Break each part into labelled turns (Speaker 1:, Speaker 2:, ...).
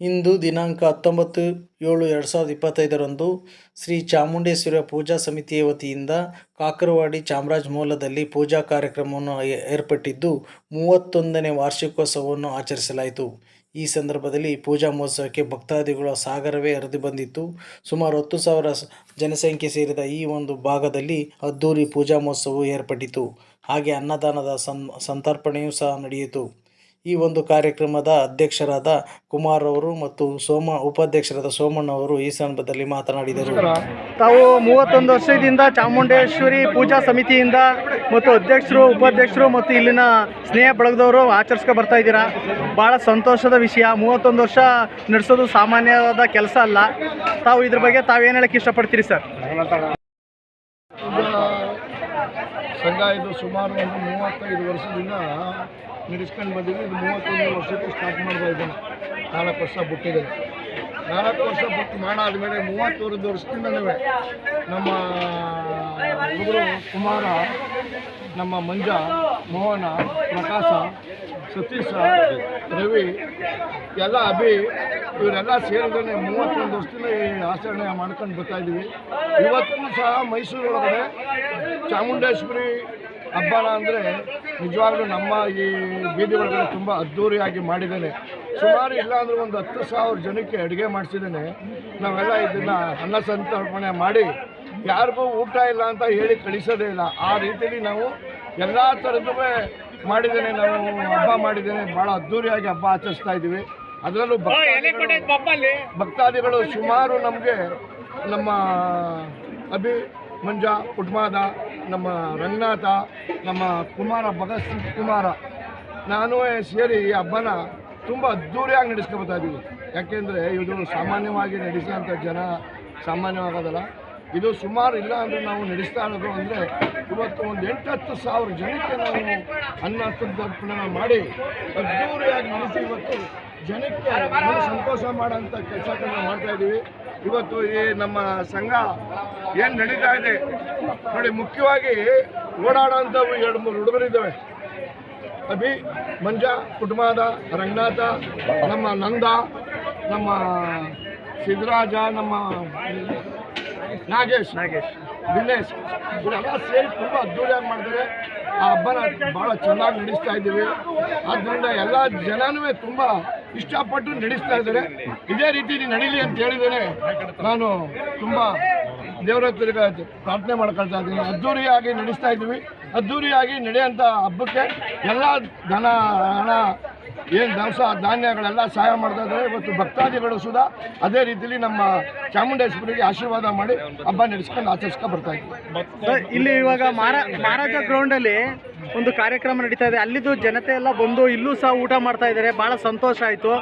Speaker 1: ಇಂದು ದಿನಾಂಕ ಹತ್ತೊಂಬತ್ತು ಏಳು ಎರಡು ಸಾವಿರದ ಇಪ್ಪತ್ತೈದರಂದು ಶ್ರೀ ಚಾಮುಂಡೇಶ್ವರಿ ಪೂಜಾ ಸಮಿತಿಯ ವತಿಯಿಂದ ಕಾಕರವಾಡಿ ಚಾಮರಾಜ ಮೂಲದಲ್ಲಿ ಪೂಜಾ ಕಾರ್ಯಕ್ರಮವನ್ನು ಏರ್ಪಟ್ಟಿದ್ದು ಮೂವತ್ತೊಂದನೇ ವಾರ್ಷಿಕೋತ್ಸವವನ್ನು ಆಚರಿಸಲಾಯಿತು. ಈ ಸಂದರ್ಭದಲ್ಲಿ ಪೂಜಾ ಮಹೋತ್ಸವಕ್ಕೆ ಭಕ್ತಾದಿಗಳ ಸಾಗರವೇ ಹರಿದು ಬಂದಿತ್ತು. ಸುಮಾರು ಹತ್ತು ಸಾವಿರ ಜನಸಂಖ್ಯೆ ಸೇರಿದ ಈ ಒಂದು ಭಾಗದಲ್ಲಿ ಅದ್ದೂರಿ ಪೂಜಾ ಮಹೋತ್ಸವವು ಏರ್ಪಟ್ಟಿತು ಹಾಗೆ ಅನ್ನದಾನದ ಸಂತರ್ಪಣೆಯೂ ಸಹ ನಡೆಯಿತು. ಈ ಒಂದು ಕಾರ್ಯಕ್ರಮದ ಅಧ್ಯಕ್ಷರಾದ ಕುಮಾರ್ ಅವರು ಮತ್ತು ಸೋಮ ಉಪಾಧ್ಯಕ್ಷರಾದ ಸೋಮಣ್ಣ ಅವರು ಈ ಸಂದರ್ಭದಲ್ಲಿ ಮಾತನಾಡಿದರು.
Speaker 2: ತಾವು ಮೂವತ್ತೊಂದು ವರ್ಷದಿಂದ ಚಾಮುಂಡೇಶ್ವರಿ ಪೂಜಾ ಸಮಿತಿಯಿಂದ ಮತ್ತು ಅಧ್ಯಕ್ಷರು, ಉಪಾಧ್ಯಕ್ಷರು ಮತ್ತು ಇಲ್ಲಿನ ಸ್ನೇಹ ಬಳಗದವರು ಆಚರಿಸ್ಕೊ ಬರ್ತಾ ಇದ್ದೀರಾ? ಭಾಳ ಸಂತೋಷದ ವಿಷಯ. ಮೂವತ್ತೊಂದು ವರ್ಷ ನಡೆಸೋದು ಸಾಮಾನ್ಯವಾದ ಕೆಲಸ ಅಲ್ಲ. ತಾವು ಇದ್ರ ಬಗ್ಗೆ ತಾವೇನು ಹೇಳಕ್ಕೆ ಇಷ್ಟಪಡ್ತೀರಿ ಸರ್?
Speaker 3: ಸಂಘ ಇದು ಸುಮಾರು ಒಂದು ಮೂವತ್ತೈದು ವರ್ಷದಿಂದ ನಡೆಸ್ಕೊಂಡು ಬಂದಿದ್ವಿ ಇದು ಮೂವತ್ತೊಂದು ವರ್ಷಕ್ಕೆ ಸ್ಟಾರ್ಟ್ ಮಾಡ್ತಾ ಇದ್ದೇನೆ. ನಾಲ್ಕು ವರ್ಷ ಬಿಟ್ಟಿದೆ. ನಾಲ್ಕು ವರ್ಷ ಬಿಟ್ಟು ಮಾಡಾದ್ಮೇಲೆ ಮೂವತ್ತೊಂದು ನಾವು ನಮ್ಮ ಹುಡುಗರು ಕುಮಾರ, ನಮ್ಮ ಮಂಜ, ಮೋಹನ, ಪ್ರಕಾಶ, ಸತೀಶ, ರವಿ, ಎಲ್ಲ ಅಭಿ, ಇವರೆಲ್ಲ ಸೇರಿದ್ರೆ ಮೂವತ್ತೊಂದು ವರ್ಷದಿಂದ ಈ ಆಚರಣೆ ಮಾಡ್ಕೊಂಡು ಬರ್ತಾ ಇದ್ದೀವಿ. ಇವತ್ತೂ ಸಹ ಮೈಸೂರು ಒಳಗಡೆ ಚಾಮುಂಡೇಶ್ವರಿ ಹಬ್ಬನ ಅಂದರೆ ನಿಜವಾಗ್ಲೂ ನಮ್ಮ ಈ ಬೀದಿ ಒಳಗಡೆ ತುಂಬ ಅದ್ಧೂರಿಯಾಗಿ ಮಾಡಿದ್ದೇನೆ. ಸುಮಾರು ಇಲ್ಲ ಅಂದರೆ ಒಂದು ಹತ್ತು ಸಾವಿರ ಜನಕ್ಕೆ ಅಡುಗೆ ಮಾಡಿಸಿದ್ದೇನೆ. ನಾವೆಲ್ಲ ಇದನ್ನು ಅನ್ನ ಸಂತರ್ಪಣೆ ಮಾಡಿ ಯಾರಿಗೂ ಊಟ ಇಲ್ಲ ಅಂತ ಹೇಳಿ ಕಳಿಸೋದೇ ಇಲ್ಲ. ಆ ರೀತಿಯಲ್ಲಿ ನಾವು ಎಲ್ಲ ಥರದ್ದು ಮಾಡಿದ್ದೇನೆ. ನಾವು ಹಬ್ಬ ಮಾಡಿದ್ದೇನೆ. ಭಾಳ ಅದ್ದೂರಿಯಾಗಿ ಹಬ್ಬ ಆಚರಿಸ್ತಾ ಇದ್ದೀವಿ. ಅದರಲ್ಲೂ ಭಕ್ತಾದಿಗಳು ಸುಮಾರು ನಮಗೆ ನಮ್ಮ ಅಭಿ ಮಂಜ ಪುಟ್ಮಾದ ನಮ್ಮ ರಂಗನಾಥ, ನಮ್ಮ ಕುಮಾರ ಭಗತ್ ಸಿಂಗ್ ಕುಮಾರ. ನಾನು ಸೇರಿ ಈ ಹಬ್ಬನ ತುಂಬ ಅದ್ದೂರಿಯಾಗಿ ನಡೆಸ್ಕೊಳ್ತಾ ಇದ್ದೀವಿ. ಯಾಕೆಂದರೆ ಇದು ಸಾಮಾನ್ಯವಾಗಿ ನಡೆಸೋಂಥ ಜನ ಸಾಮಾನ್ಯವಾಗೋದಲ್ಲ. ಇದು ಸುಮಾರು ಇಲ್ಲ ಅಂದರೆ ನಾವು ನಡೆಸ್ತಾ ಇರೋದು ಅಂದರೆ ಇವತ್ತು ಒಂದು ಎಂಟು ಹತ್ತು ಸಾವಿರ ಜನಕ್ಕೆ ನಾವು ಅನ್ನ ಸಂತರ್ಪಣೆ ಮಾಡಿ ಅದ್ದೂರಿಯಾಗಿ ನಡೆಸಿ ಇವತ್ತು ಜನಕ್ಕೆ ಸಂತೋಷ ಮಾಡೋಂಥ ಕೆಲಸಗಳನ್ನ ಮಾಡ್ತಾ ಇದ್ದೀವಿ. ಇವತ್ತು ಈ ನಮ್ಮ ಸಂಘ ಏನು ನಡೀತಾ ಇದೆ? ನೋಡಿ ಮುಖ್ಯವಾಗಿ ಓಡಾಡೋಂಥವು ಎರಡು ಮೂರು ಹುಡುಗರಿದ್ದಾವೆ ಅಭಿ ಮಂಜ ಕುಟುಂಬದ ರಂಗನಾಥ ನಮ್ಮ ನಂದ ನಮ್ಮ ಸಿದ್ದರಾಜ ನಮ್ಮ ನಾಗೇಶ್
Speaker 2: ನಾಗೇಶ್.
Speaker 3: ದಿನೇಶ್ ಇವರೆಲ್ಲ ಸೇರಿ ತುಂಬ ಅದ್ದೂರಿಯಾಗಿ ಮಾಡ್ತಾರೆ. ಆ ಹಬ್ಬನ ಭಾಳ ಚೆನ್ನಾಗಿ ನಡೆಸ್ತಾ ಇದ್ದೀವಿ. ಆದ್ದರಿಂದ ಎಲ್ಲ ಜನನೂ ತುಂಬ ಇಷ್ಟಪಟ್ಟು ನಡೆಸ್ತಾ ಇದ್ದಾರೆ. ಇದೇ ರೀತಿ ನಡೀಲಿ ಅಂತ ಹೇಳಿದರೆ ನಾನು ತುಂಬ ದೇವರ ಪ್ರಾರ್ಥನೆ ಮಾಡ್ಕೊಳ್ತಾ ಇದ್ದೀನಿ. ಅದ್ದೂರಿಯಾಗಿ ನಡೆಸ್ತಾ ಇದ್ದೀವಿ. ಅದ್ದೂರಿಯಾಗಿ ನಡೆಯೋಂಥ ಹಬ್ಬಕ್ಕೆ ಎಲ್ಲ ಧನ, ಹಣ, ಏನು ದವಸ ಧಾನ್ಯಗಳೆಲ್ಲ ಸಹಾಯ ಮಾಡ್ತಾ ಇದ್ದಾರೆ. ಇವತ್ತು ಭಕ್ತಾದಿಗಳು ಸುಧಾ ಅದೇ ರೀತಿಯಲ್ಲಿ ನಮ್ಮ ಚಾಮುಂಡೇಶ್ವರಿಗೆ ಆಶೀರ್ವಾದ ಮಾಡಿ ಹಬ್ಬ ನಡೆಸ್ಕೊಂಡು ಆಚರಿಸ್ಕೊಂಡು ಬರ್ತಾ ಇದ್ದೀವಿ.
Speaker 2: ಇಲ್ಲಿ ಇವಾಗ ಮಹಾರಾಜ ಗ್ರೌಂಡಲ್ಲಿ ಒಂದು ಕಾರ್ಯಕ್ರಮ ನಡೀತಾ ಇದೆ. ಅಲ್ಲಿದ್ದು ಜನತೆ ಎಲ್ಲ ಬಂದು ಇಲ್ಲೂ ಸಹ ಊಟ ಮಾಡ್ತಾ ಇದ್ದಾರೆ. ಬಹಳ ಸಂತೋಷ ಆಯಿತು.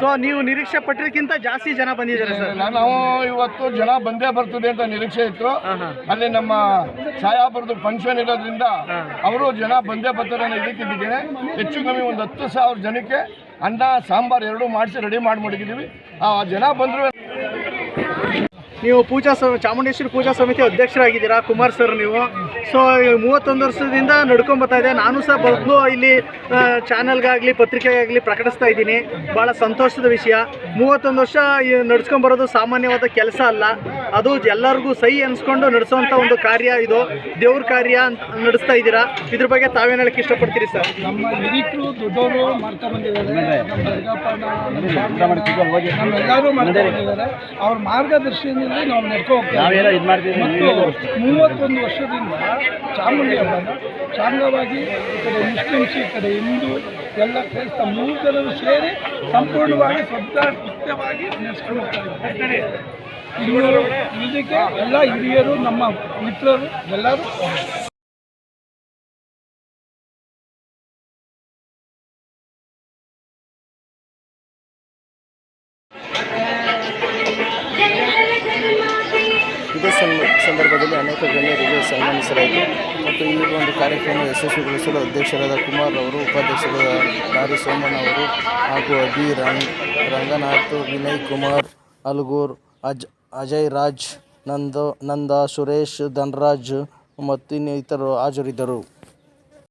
Speaker 2: ಸೊ ನೀವು ನಿರೀಕ್ಷೆ ಪಟ್ಟಿದ್ದಕ್ಕಿಂತ ಜಾಸ್ತಿ ಜನ ಬಂದಿದ್ದಾರೆ ಸರ್.
Speaker 3: ನಾವು ಇವತ್ತು ಜನ ಬಂದೇ ಬರ್ತದೆ ಅಂತ ನಿರೀಕ್ಷೆ ಇತ್ತು. ಅಲ್ಲಿ ನಮ್ಮ ಸಾಯಾಪುರದ ಫಂಕ್ಷನ್ ಇರೋದ್ರಿಂದ ಅವರು ಜನ ಬಂದೇ ಬರ್ತಾರೆ ಅನ್ನೋ ಇದಕ್ಕಿದ್ದೇನೆ ಹೆಚ್ಚು ಕಮ್ಮಿ ಒಂದು ಹತ್ತು ಸಾವಿರ ಜನಕ್ಕೆ ಅನ್ನ ಸಾಂಬಾರು ಎರಡು ಮಾಡಿಸಿ ರೆಡಿ ಮಾಡಿ ಮಡಗಿದ್ದೀವಿ ಆ ಜನ ಬಂದರು
Speaker 2: ನೀವು ಪೂಜಾ ಸಮ ಚಾಮುಂಡೇಶ್ವರಿ ಪೂಜಾ ಸಮಿತಿ ಅಧ್ಯಕ್ಷರಾಗಿದ್ದೀರಾ ಕುಮಾರ್ ಸರ್ ನೀವು. ಸೊ ಮೂವತ್ತೊಂದು ವರ್ಷದಿಂದ ನಡ್ಕೊಂಡ್ ಬರ್ತಾ ಇದೆ. ನಾನು ಸಹ ಬಂದು ಇಲ್ಲಿ ಚಾನಲ್ಗಾಗಲಿ ಪತ್ರಿಕೆಗಾಗಲಿ ಪ್ರಕಟಿಸ್ತಾ ಇದ್ದೀನಿ. ಭಾಳ ಸಂತೋಷದ ವಿಷಯ. ಮೂವತ್ತೊಂದು ವರ್ಷ ನಡ್ಸ್ಕೊಂಡ್ ಬರೋದು ಸಾಮಾನ್ಯವಾದ ಕೆಲಸ ಅಲ್ಲ. ಅದು ಎಲ್ಲರಿಗೂ ಸಹಿ ಅನ್ಸ್ಕೊಂಡು ನಡೆಸುವಂಥ ಒಂದು ಕಾರ್ಯ ಇದು. ದೇವ್ರ ಕಾರ್ಯ ಅಂತ ನಡೆಸ್ತಾ ಇದ್ದೀರಾ. ಇದ್ರ ಬಗ್ಗೆ ತಾವೇನು ಹೇಳಕ್ಕೆ ಇಷ್ಟಪಡ್ತೀರಿ ಸರ್?
Speaker 3: ನಮ್ಮ ಹಿರಿಕರು ದೊಡ್ಡವರು ಮಾಡ್ತಾ ಬಂದಿದ್ದಾರೆ. ನಮ್ಮ ದುರ್ಗಪ್ಪನ ನಮ್ಮ ಸ್ವಾಮಿಯನ್ನ, ನಮ್ಮೆಲ್ಲರೂ ಮಾಡ್ತಾ ಬಂದಿದ್ದಾರೆ. ಅವ್ರ ಮಾರ್ಗದರ್ಶನದಲ್ಲಿ ನಾವು ನಡ್ಕೊ ಹೋಗ್ತೇವೆ ಮತ್ತು ಮೂವತ್ತೊಂದು ವರ್ಷದಿಂದ ಚಾಮುಂಡಿ ಹಬ್ಬನ ಚಾಂಗವಾಗಿ ಈ ಕಡೆ ಮುಸ್ಲಿಮ್ಸ್ ಈ ಕಡೆ ಹಿಂದೂ ಎಲ್ಲ ಕ್ರೈಸ್ತ ಮೂರು ಜನರು ಸೇರಿ ಸಂಪೂರ್ಣವಾಗಿ ಸ್ವಂತ ನಡೆಸ್ಕೊಂಡು ಹೋಗ್ತಾ ಇದ್ದಾರೆ. ಹಿರಿಯರು ಇದಕ್ಕೆ ಎಲ್ಲ ಹಿರಿಯರು ನಮ್ಮ ಮಿತ್ರರು ಎಲ್ಲರೂ
Speaker 1: ಇದೇ ಸಂದ- ಸಂದರ್ಭದಲ್ಲಿ ಅನೇಕ ಗಣ್ಯರಿಗೆ ಸನ್ಮಾನಿಸಲಾಯಿತು. ಮತ್ತು ಈ ಒಂದು ಕಾರ್ಯಕ್ರಮ ಯಶಸ್ವಿಗೊಳಿಸಲು ಅಧ್ಯಕ್ಷರಾದ ಕುಮಾರ್ ಅವರು, ಉಪಾಧ್ಯಕ್ಷರಾದ ದಾರಿ ಸೋಮಣ್ಣ ಅವರು ಹಾಗೂ ಅಭಿ ರಂಗ್, ರಂಗನಾಥ್, ವಿನಯ್ ಕುಮಾರ್, ಅಲ್ಗೂರ್, ಅಜ್, ಅಜಯ್ ರಾಜ್, ನಂದ ನಂದ ಸುರೇಶ್, ಧನರಾಜ್ ಮತ್ತು ಇನ್ನಿತರರು ಹಾಜರಿದ್ದರು.